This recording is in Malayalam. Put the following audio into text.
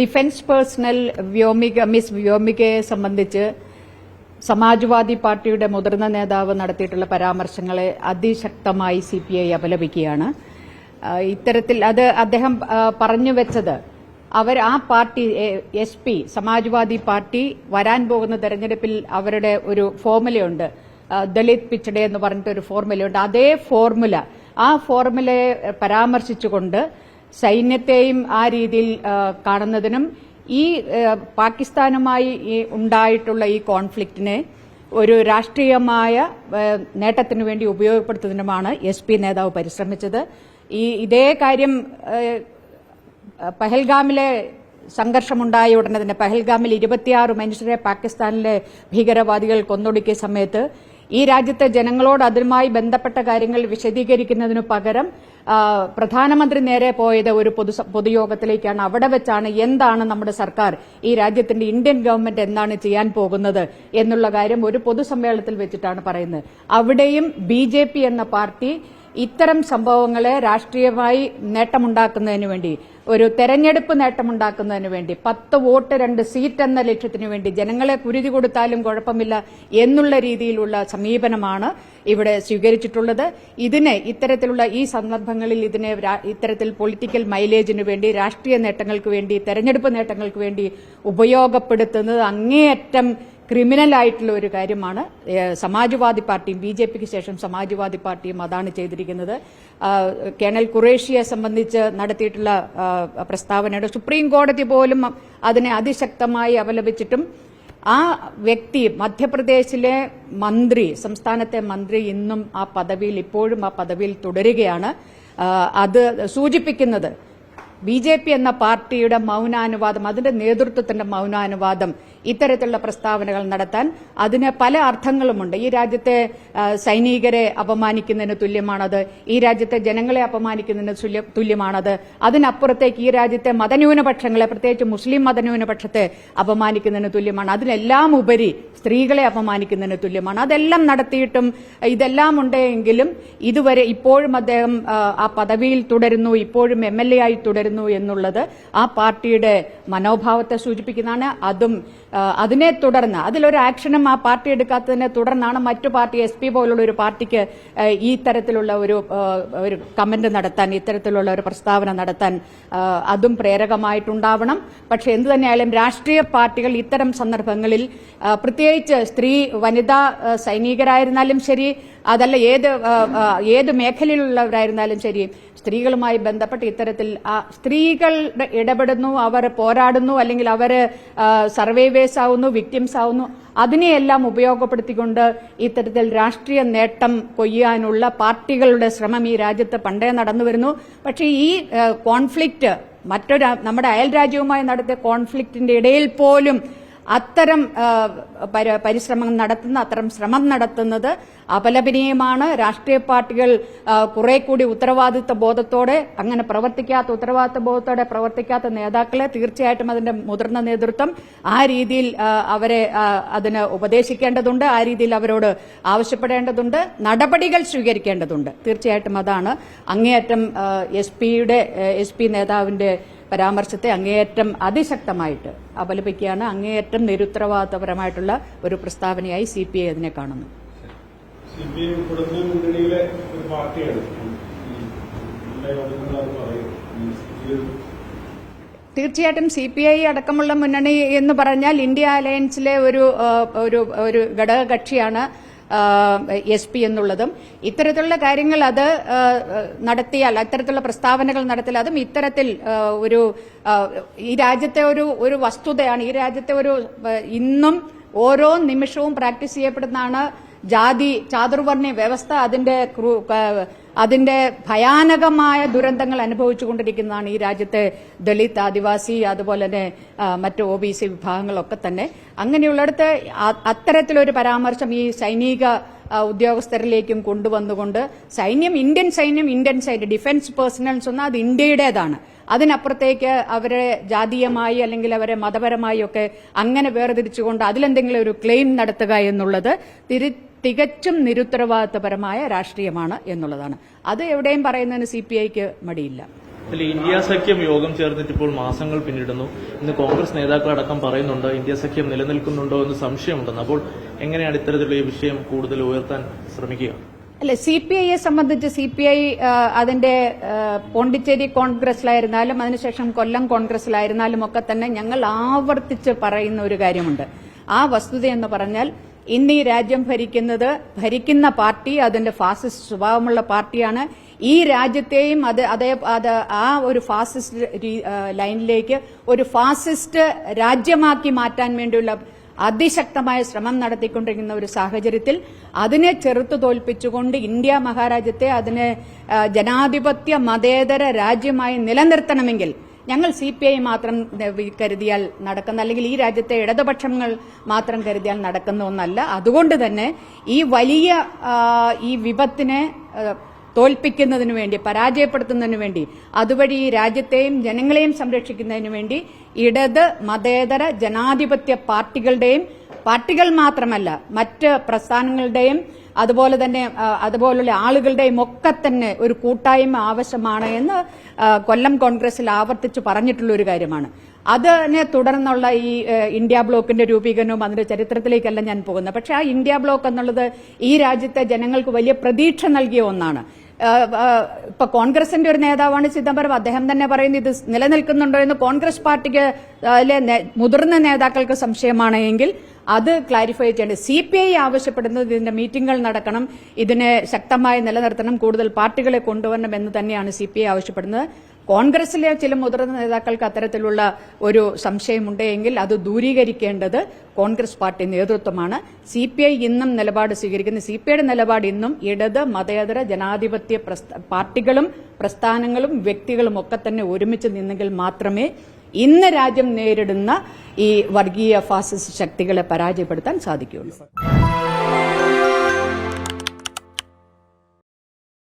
ഡിഫൻസ് പേഴ്സണൽ വ്യോമിക മിസ് വ്യോമികയെ സംബന്ധിച്ച് സമാജ്വാദി പാർട്ടിയുടെ മുതിർന്ന നേതാവ് നടത്തിയിട്ടുള്ള പരാമർശങ്ങളെ അതിശക്തമായി സി പി ഐ അപലപിക്കുകയാണ്. ഇത്തരത്തിൽ അത് അദ്ദേഹം പറഞ്ഞു വെച്ചത് അവർ ആ party S P Samajwadi party വരാൻ പോകുന്ന തെരഞ്ഞെടുപ്പിൽ അവരുടെ ഒരു ഫോർമുലയുണ്ട്. ദളിത് പിച്ചഡേ എന്ന് പറഞ്ഞിട്ട് ഒരു ഫോർമുലയുണ്ട്. അതേ ഫോർമുല ആ ഫോർമുലയെ പരാമർശിച്ചുകൊണ്ട് സൈന്യത്തെയും ആ രീതിയിൽ കാണുന്നതിനും ഈ പാകിസ്ഥാനുമായി ഉണ്ടായിട്ടുള്ള ഈ കോൺഫ്ലിക്റ്റിനെ ഒരു രാഷ്ട്രീയമായ നേട്ടത്തിനു വേണ്ടി ഉപയോഗപ്പെടുത്തുന്നതിനുമാണ് എസ് പി നേതാവ് പരിശ്രമിച്ചത്. ഈ ഇതേ കാര്യം പഹൽഗാമിലെ സംഘർഷമുണ്ടായ ഉടനെ തന്നെ പഹൽഗാമിൽ ഇരുപത്തിയാറ് മനുഷ്യരെ പാകിസ്ഥാനിലെ ഭീകരവാദികൾ കൊന്നൊടുക്കിയ സമയത്ത് ഈ രാജ്യത്തെ ജനങ്ങളോട് അതുമായി ബന്ധപ്പെട്ട കാര്യങ്ങൾ വിശദീകരിക്കുന്നതിനു പകരം പ്രധാനമന്ത്രി നേരെ പോയത് ഒരു പൊതു പൊതുയോഗത്തിലേക്കാണ്. അവിടെ വെച്ചാണ് എന്താണ് നമ്മുടെ സർക്കാർ ഈ രാജ്യത്തിന്റെ ഇന്ത്യൻ ഗവൺമെന്റ് എന്താണ് ചെയ്യാൻ പോകുന്നത് എന്നുള്ള കാര്യം ഒരു പൊതുസമ്മേളനത്തിൽ വെച്ചിട്ടാണ് പറയുന്നത്. അവിടെയും ബി എന്ന പാർട്ടി ഇത്തരം സംഭവങ്ങളെ രാഷ്ട്രീയമായി നേട്ടമുണ്ടാക്കുന്നതിന് വേണ്ടി ഒരു തെരഞ്ഞെടുപ്പ് നേട്ടമുണ്ടാക്കുന്നതിന് വേണ്ടി പത്ത് വോട്ട് രണ്ട് സീറ്റ് എന്ന ലക്ഷ്യത്തിനു വേണ്ടി ജനങ്ങളെ കുരുതി കൊടുത്താലും കുഴപ്പമില്ല എന്നുള്ള രീതിയിലുള്ള സമീപനമാണ് ഇവിടെ സ്വീകരിച്ചിട്ടുള്ളത്. ഇതിനെ ഇത്തരത്തിലുള്ള ഈ സന്ദർഭങ്ങളിൽ ഇതിനെ ഇത്തരത്തിൽ പൊളിറ്റിക്കൽ മൈലേജിന് വേണ്ടി രാഷ്ട്രീയ നേട്ടങ്ങൾക്ക് വേണ്ടി തെരഞ്ഞെടുപ്പ് നേട്ടങ്ങൾക്ക് വേണ്ടി ഉപയോഗപ്പെടുത്തുന്നത് അങ്ങേയറ്റം ക്രിമിനൽ ആയിട്ടുള്ള ഒരു കാര്യമാണ്. സമാജ്വാദി പാർട്ടിയും ബി ജെ പിക്ക് ശേഷം സമാജ്വാദി പാർട്ടിയും അതാണ് ചെയ്തിരിക്കുന്നത്. കേണൽ ഖുറേഷിയെ സംബന്ധിച്ച് നടത്തിയിട്ടുള്ള പ്രസ്താവനയുടെ സുപ്രീം കോടതി പോലും അതിനെ അതിശക്തമായി അപലപിച്ചിട്ടും ആ വ്യക്തി മധ്യപ്രദേശിലെ മന്ത്രി സംസ്ഥാനത്തെ മന്ത്രി ഇന്നും ആ പദവിയിൽ ഇപ്പോഴും ആ പദവിയിൽ തുടരുകയാണ്. അത് സൂചിപ്പിക്കുന്നത് ബി ജെ പി എന്ന പാർട്ടിയുടെ മൗനാനുവാദം അതിന്റെ നേതൃത്വത്തിന്റെ മൗനാനുവാദം ഇത്തരത്തിലുള്ള പ്രസ്താവനകൾ നടത്താൻ അതിന് പല അർത്ഥങ്ങളുമുണ്ട്. ഈ രാജ്യത്തെ സൈനികരെ അപമാനിക്കുന്നതിന് തുല്യമാണത് ഈ രാജ്യത്തെ ജനങ്ങളെ അപമാനിക്കുന്നതിന് തുല്യ- തുല്യമാണത് അതിനപ്പുറത്തേക്ക് ഈ രാജ്യത്തെ മതന്യൂനപക്ഷങ്ങളെ പ്രത്യേകിച്ച് മുസ്ലിം മതന്യൂനപക്ഷത്തെ അപമാനിക്കുന്നതിന് തുല്യമാണ്. അതിനെല്ലാം ഉപരി സ്ത്രീകളെ അപമാനിക്കുന്നതിന് തുല്യമാണ്. അതെല്ലാം നടത്തിയിട്ടും ഇതെല്ലാം ഉണ്ടെങ്കിലും ഇതുവരെ ഇപ്പോഴും അദ്ദേഹം ആ, പദവിയിൽ തുടരുന്നു ഇപ്പോഴും എ ആയി തുടരുന്നു. എന്നുള്ളത് ആ പാർട്ടിയുടെ മനോഭാവത്തെ സൂചിപ്പിക്കുന്നതാണ്. അതും അതിനെ തുടർന്ന് അതിലൊരു ആക്ഷനും ആ പാർട്ടി എടുക്കാത്തതിനെ തുടർന്നാണ് മറ്റു പാർട്ടി എസ് പി പോലുള്ള ഒരു പാർട്ടിക്ക് ഈ തരത്തിലുള്ള ഒരു ഒരു കമന്റ് നടത്താൻ ഇത്തരത്തിലുള്ള ഒരു പ്രസ്താവന നടത്താൻ അതും പ്രേരകമായിട്ടുണ്ടാവണം. പക്ഷെ എന്തു തന്നെയായാലും രാഷ്ട്രീയ പാർട്ടികൾ ഇത്തരം സന്ദർഭങ്ങളിൽ പ്രത്യേകിച്ച് സ്ത്രീ വനിതാ സൈനികരായിരുന്നാലും ശരി അതല്ല ഏത് ഏത് മേഖലയിലുള്ളവരായിരുന്നാലും ശരി സ്ത്രീകളുമായി ബന്ധപ്പെട്ട് ഇത്തരത്തിൽ സ്ത്രീകൾ ഇടപെടുന്നു അവർ പോരാടുന്നു അല്ലെങ്കിൽ അവർ സർവൈവേഴ്സ് ആവുന്നു വിക്ടിംസ് ആവുന്നു അതിനെയെല്ലാം ഉപയോഗപ്പെടുത്തിക്കൊണ്ട് ഇത്തരത്തിൽ രാഷ്ട്രീയ നേട്ടം കൊയ്യാനുള്ള പാർട്ടികളുടെ ശ്രമം ഈ രാജ്യത്ത് പണ്ടേ നടന്നു വരുന്നു. പക്ഷേ ഈ കോൺഫ്ലിക്റ്റ് മറ്റൊരു നമ്മുടെ അയൽ രാജ്യവുമായി നടത്തിയ കോൺഫ്ലിക്റ്റിന്റെ ഇടയിൽ പോലും അത്തരം പരിശ്രമം നടത്തുന്ന അത്തരം ശ്രമം നടത്തുന്നത് അപലപനീയമാണ്. രാഷ്ട്രീയ പാർട്ടികൾ കുറെ കൂടി ഉത്തരവാദിത്വ ബോധത്തോടെ അങ്ങനെ പ്രവർത്തിക്കാത്ത ഉത്തരവാദിത്വ ബോധത്തോടെ പ്രവർത്തിക്കാത്ത നേതാക്കളെ തീർച്ചയായിട്ടും അതിന്റെ മുതിർന്ന നേതൃത്വം ആ രീതിയിൽ അവരെ അതിന് ഉപദേശിക്കേണ്ടതുണ്ട് ആ രീതിയിൽ അവരോട് ആവശ്യപ്പെടേണ്ടതുണ്ട് നടപടികൾ സ്വീകരിക്കേണ്ടതുണ്ട്. തീർച്ചയായിട്ടും അതാണ് അങ്ങേയറ്റം എസ് പിയുടെ എസ് പി നേതാവിന്റെ പരാമർശത്തെ അങ്ങേയറ്റം അതിശക്തമായിട്ട് അപലപിക്കുകയാണ് അങ്ങേയറ്റം നിരുത്തരവാദിത്തപരമായിട്ടുള്ള ഒരു പ്രസ്താവനയായി സി പി ഐ അതിനെ കാണുന്നു ഒരു ഒരു തീർച്ചയായിട്ടും സി പി ഐ അടക്കമുള്ള മുന്നണി എന്ന് പറഞ്ഞാൽ ഇന്ത്യ അലയൻസിലെ ഒരു ആ, ഒരു ഘടക ഘടകകക്ഷിയാണ്. എസ് പി എന്നുള്ളതും ഇത്തരത്തിലുള്ള കാര്യങ്ങൾ അത് നടത്തിയാൽ അത്തരത്തിലുള്ള പ്രസ്താവനകൾ നടത്തിയാൽ അതും ഇത്തരത്തിൽ ഒരു ഈ രാജ്യത്തെ ഒരു ഒരു വസ്തുതയാണ്. ഈ രാജ്യത്തെ ഒരു ഇന്നും ഓരോ നിമിഷവും പ്രാക്ടീസ് ചെയ്യപ്പെടുന്നതാണ് ജാതി ചാതുർവർണ വ്യവസ്ഥ അതിന്റെ അതിന്റെ ഭയാനകമായ ദുരന്തങ്ങൾ അനുഭവിച്ചുകൊണ്ടിരിക്കുന്നതാണ് ഈ രാജ്യത്തെ ദളിത് ആദിവാസി അതുപോലെ തന്നെ മറ്റ് ഒ ബി സി വിഭാഗങ്ങളൊക്കെ തന്നെ. അങ്ങനെയുള്ളിടത്ത് അത്തരത്തിലൊരു പരാമർശം ഈ സൈനിക ഉദ്യോഗസ്ഥരിലേക്കും കൊണ്ടുവന്നുകൊണ്ട് സൈന്യം ഇന്ത്യൻ സൈന്യം ഇന്ത്യൻ സൈന്യം ഡിഫൻസ് പേഴ്സണൽസ് ഒന്നും അത് ഇന്ത്യയുടേതാണ്. അതിനപ്പുറത്തേക്ക് അവരെ ജാതീയമായി അല്ലെങ്കിൽ അവരെ മതപരമായി ഒക്കെ അങ്ങനെ വേർതിരിച്ചുകൊണ്ട് അതിലെന്തെങ്കിലും ഒരു ക്ലെയിം നടത്തുക എന്നുള്ളത് തിരി തികച്ചും നിരുത്തരവാദിത്തപരമായ രാഷ്ട്രീയമാണ് എന്നുള്ളതാണ്. അത് എവിടെയും പറയുന്നതിന് സി പി ഐക്ക് മടിയില്ല ഇന്ത്യ സഖ്യം യോഗം ചേർന്നിട്ട് ഇപ്പോൾ മാസങ്ങൾ പിന്നിടുന്നു. ഇന്ന് കോൺഗ്രസ് നേതാക്കളടക്കം പറയുന്നുണ്ട് ഇന്ത്യ സഖ്യം നിലനിൽക്കുന്നുണ്ടോ എന്ന് സംശയമുണ്ടെന്ന്. അപ്പോൾ എങ്ങനെയാണ് ഇത്തരത്തിലുള്ള ഈ വിഷയം കൂടുതൽ ഉയർത്താൻ ശ്രമിക്കുക? അല്ലെ സി പി ഐയെ സംബന്ധിച്ച് സി പി ഐ അതിന്റെ പോണ്ടിച്ചേരി കോൺഗ്രസിലായിരുന്നാലും അതിനുശേഷം കൊല്ലം കോൺഗ്രസിലായിരുന്നാലും ഒക്കെ തന്നെ ഞങ്ങൾ ആവർത്തിച്ച് പറയുന്ന ഒരു കാര്യമുണ്ട്. ആ വസ്തുത എന്ന് പറഞ്ഞാൽ ഇന്ന് ഈ രാജ്യം ഭരിക്കുന്നത് ഭരിക്കുന്ന പാർട്ടി അതിന്റെ ഫാസിസ്റ്റ് സ്വഭാവമുള്ള പാർട്ടിയാണ്. ഈ രാജ്യത്തെയും അത് അതേ അത് ആ ഒരു ഫാസിസ്റ്റ് ലൈനിലേക്ക് ഒരു ഫാസിസ്റ്റ് രാജ്യമാക്കി മാറ്റാൻ വേണ്ടിയുള്ള അതിശക്തമായ ശ്രമം നടത്തിക്കൊണ്ടിരിക്കുന്ന ഒരു സാഹചര്യത്തിൽ അതിനെ ചെറുത്തു തോൽപ്പിച്ചുകൊണ്ട് ഇന്ത്യ മഹാരാജ്യത്തെ അതിനെ ജനാധിപത്യ മതേതര രാജ്യമായി നിലനിർത്തണമെങ്കിൽ ഞങ്ങൾ സി പി ഐ മാത്രം കരുതിയാൽ നടക്കുന്ന അല്ലെങ്കിൽ ഈ രാജ്യത്തെ ഇടതുപക്ഷങ്ങൾ മാത്രം കരുതിയാൽ നടക്കുന്ന ഒന്നല്ല. അതുകൊണ്ട് തന്നെ ഈ വലിയ ഈ വിപത്തിനെ തോൽപ്പിക്കുന്നതിനു വേണ്ടി പരാജയപ്പെടുത്തുന്നതിനു വേണ്ടി അതുവഴി ഈ രാജ്യത്തെയും ജനങ്ങളെയും സംരക്ഷിക്കുന്നതിനു വേണ്ടി ഇടത് മതേതര ജനാധിപത്യ പാർട്ടികളുടെയും പാർട്ടികൾ മാത്രമല്ല മറ്റ് പ്രസ്ഥാനങ്ങളുടെയും അതുപോലെ തന്നെ അതുപോലുള്ള ആളുകളുടെയും ഒക്കെ തന്നെ ഒരു കൂട്ടായ്മ ആവശ്യമാണ് എന്ന് കൊല്ലം കോൺഗ്രസിൽ ആവർത്തിച്ച് പറഞ്ഞിട്ടുള്ള ഒരു കാര്യമാണ്. അതിനെ തുടർന്നുള്ള ഈ ഇന്ത്യ ബ്ലോക്കിന്റെ രൂപീകരണവും അതിന്റെ ചരിത്രത്തിലേക്കല്ല ഞാൻ പോകുന്നത്. പക്ഷെ ആ ഇന്ത്യ ബ്ലോക്ക് എന്നുള്ളത് ഈ രാജ്യത്തെ ജനങ്ങൾക്ക് വലിയ പ്രതീക്ഷ നൽകിയ ഒന്നാണ്. ഇപ്പൊ കോൺഗ്രസിന്റെ ഒരു നേതാവാണ് ചിദംബരം. അദ്ദേഹം തന്നെ പറയുന്നത് ഇത് നിലനിൽക്കുന്നുണ്ടോ? എന്ന് കോൺഗ്രസ് പാർട്ടിക്ക് മുതിർന്ന നേതാക്കൾക്ക് സംശയമാണ് എങ്കിൽ അത് ക്ലാരിഫൈ ചെയ്യേണ്ടത്. സി പി ഐ ആവശ്യപ്പെടുന്നത് ഇതിന്റെ മീറ്റിംഗുകൾ നടക്കണം. ഇതിനെ ശക്തമായി നിലനിർത്തണം. കൂടുതൽ പാർട്ടികളെ കൊണ്ടുവരണം എന്ന് തന്നെയാണ് സി പി ഐ ആവശ്യപ്പെടുന്നത്. കോൺഗ്രസിലെ ചില മുതിർന്ന നേതാക്കൾക്ക് അത്തരത്തിലുള്ള ഒരു സംശയമുണ്ടെങ്കിൽ അത് ദൂരീകരിക്കേണ്ടത് കോൺഗ്രസ് പാർട്ടി നേതൃത്വമാണ്. സി പി ഐ ഇന്നും നിലപാട് സ്വീകരിക്കുന്നത് സി പി ഐയുടെ നിലപാട് ഇന്നും ഇടത് മതേതര ജനാധിപത്യ പാർട്ടികളും പ്രസ്ഥാനങ്ങളും വ്യക്തികളും ഒക്കെ തന്നെ ഒരുമിച്ച് നിന്നെങ്കിൽ മാത്രമേ ഇന്ന് രാജ്യം നേരിടുന്ന ഈ വർഗീയ ഫാസിസ്റ്റ് ശക്തികളെ പരാജയപ്പെടുത്താൻ സാധിക്കുകയുള്ളൂ.